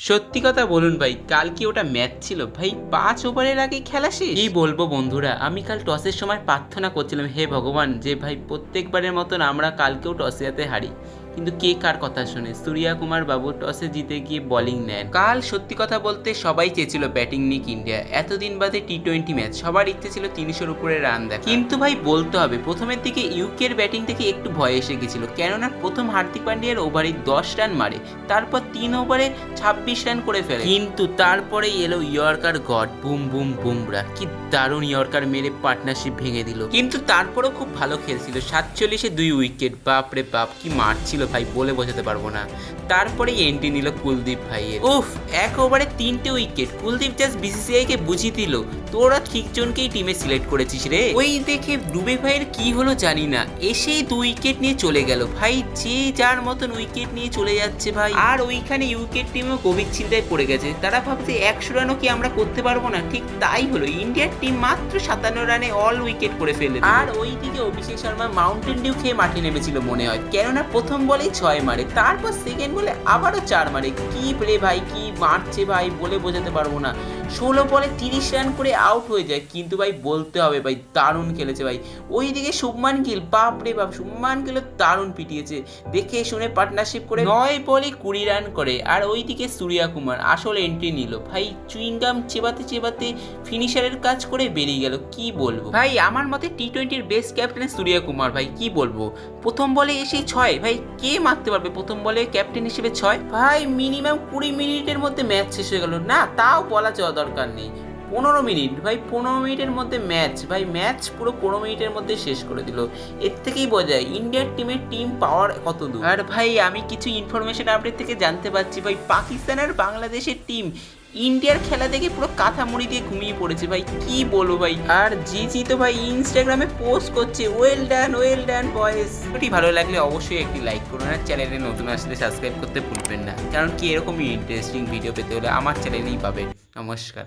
সত্যি কথা বলুন ভাই, কাল কি ওটা ম্যাচ ছিল? ভাই, পাঁচ ওভারের আগে খেলা শেষ। কি বলব বন্ধুরা, আমি কাল টসের সময় প্রার্থনা করছিলাম, হে ভগবান, যে ভাই, প্রত্যেকবারের মতন আমরা কালকেও টসে যাতে হারি। কিন্তু কে কার কথা শুনে? সূর্যা কুমার বাবু টসে জিতে গিয়ে বোলিং নেন। কাল সত্যি কথা বলতে সবাই চেয়েছিল ব্যাটিং নিক ইন্ডিয়া। এতদিন বাদে টি টোয়েন্টি ম্যাচ সবার ইচ্ছে ছিল তিনশোর উপরে রান দেখা কিন্তু ভাই, বলতে হবে, প্রথমের দিকে ইউকের ব্যাটিং থেকে একটু ভয় এসে গেছিল। কেননা প্রথম হার্দিক পান্ডিয়ার ওভারে দশ রান মারে, তারপর তিন ওভারে ছাব্বিশ রান করে ফেলে। কিন্তু তারপরে এলো yorker god. Boom boom, Bumrah. কি দারুণ ইয়র্কার মেরে পার্টনারশিপ ভেঙে দিল। কিন্তু তারপরেও খুব ভালো খেলছিল। সাতচল্লিশে দুই উইকেট বাপ রে বাপ, কি মারছিল ভাই বলে বোঝাতে পারব না। তারপরে এন্ট্রি নিল কুলদীপ ভাইয়ের উফ এক ওভারে তিনটে উইকেট কুলদীপ জাস্ট বিসিসিআই কে বুঝিয়ে দিল, তোরা ঠিকজনকেই টিমে সিলেক্ট করেছিস রে? ওই দেখে ডুবে ভাইয়ের কি হলো জানি না। এসেই দুই উইকেট নিয়ে চলে গেল। ভাই, যে যার মতন উইকেট নিয়ে চলে যাচ্ছে ভাই। আর ওইখানে উইকেট টিমও গভীর চিন্তায় পড়ে গেছে। তারা ভাবছে একশো রানও কি আমরা করতে পারব না? ঠিক তাই হলো। ইন্ডিয়ার টিম মাত্র সাতান্ন রানে অল উইকেট করে ফেলে আর ওইদিকে অভিষেক শর্মা মাউন্টেন ডিউ খেয়ে মাঠে নেমেছিল মনে হয়। কেননা প্রথম বলেই ছয় মারে, তারপর সেকেন্ড বলে আবারও চার মারে। কি রে ভাই, কি মারছে ভাই বলে বোঝাতে পারব না। ষোলো বলে তিরিশ রান করে আউট হয়ে যায়। কিন্তু ভাই, বলতে হবে ভাই, দারুণ খেলেছে ভাই। ওইদিকে শুভমান গিল বাপ রে বাপ, শুভমান গিল দারুণ পিটিয়েছে। দেখে শুনে পার্টনারশিপ করে নয় বলে কুড়ি রান করে। আর ওইদিকে সূর্যা কুমার, আসল এন্ট্রি নিল। ভাই, চুইংগাম চেবাতে চেবাতে ফিনিশারের কাজ করে বেরিয়ে গেল, কি বলব? ভাই, আমার মতে টি টোয়েন্টির বেস্ট ক্যাপ্টেন সূর্যা কুমার, ভাই, কি বলব? প্রথম বলে এসে ছয়, ভাই, কে মারতে পারবে? প্রথম বলে ক্যাপ্টেন হিসেবে ছয়। ভাই মিনিমাম কুড়ি মিনিটের মধ্যে ম্যাচ শেষ হয়ে গেল। না, তাও বলা যাওয়া দরকার নেই। পনেরো মিনিট, ভাই পনেরো মিনিটের মধ্যে ম্যাচ, ভাই ম্যাচ পুরো পনেরো মিনিটের মধ্যে শেষ করে দিল। এর থেকেই বোঝায় ইন্ডিয়ার টিমের টিম পাওয়ার কত দূর। আর ভাই আমি কিছু ইনফরমেশন আপডেট থেকে জানতে পারছি, ভাই পাকিস্তানের বাংলাদেশের টিম ইন্ডিয়ার খেলা দেখে পুরো কাঁথা মুড়ি দিয়ে ঘুমিয়ে পড়েছে ভাই, কি বলব ভাই? আর জি জি তো ভাই ইনস্টাগ্রামে পোস্ট করছে ওয়েল ডান ওয়েল ডান বয়েস ভিডিওটি ভালো লাগলে অবশ্যই একটি লাইক করুন আর চ্যানেলে নতুন আসলে সাবস্ক্রাইব করতে ভুলবেন না। কারণ কি এরকমই ইন্টারেস্টিং ভিডিও পেতে হলে আমার চ্যানেলেই পাবেন। নমস্কার।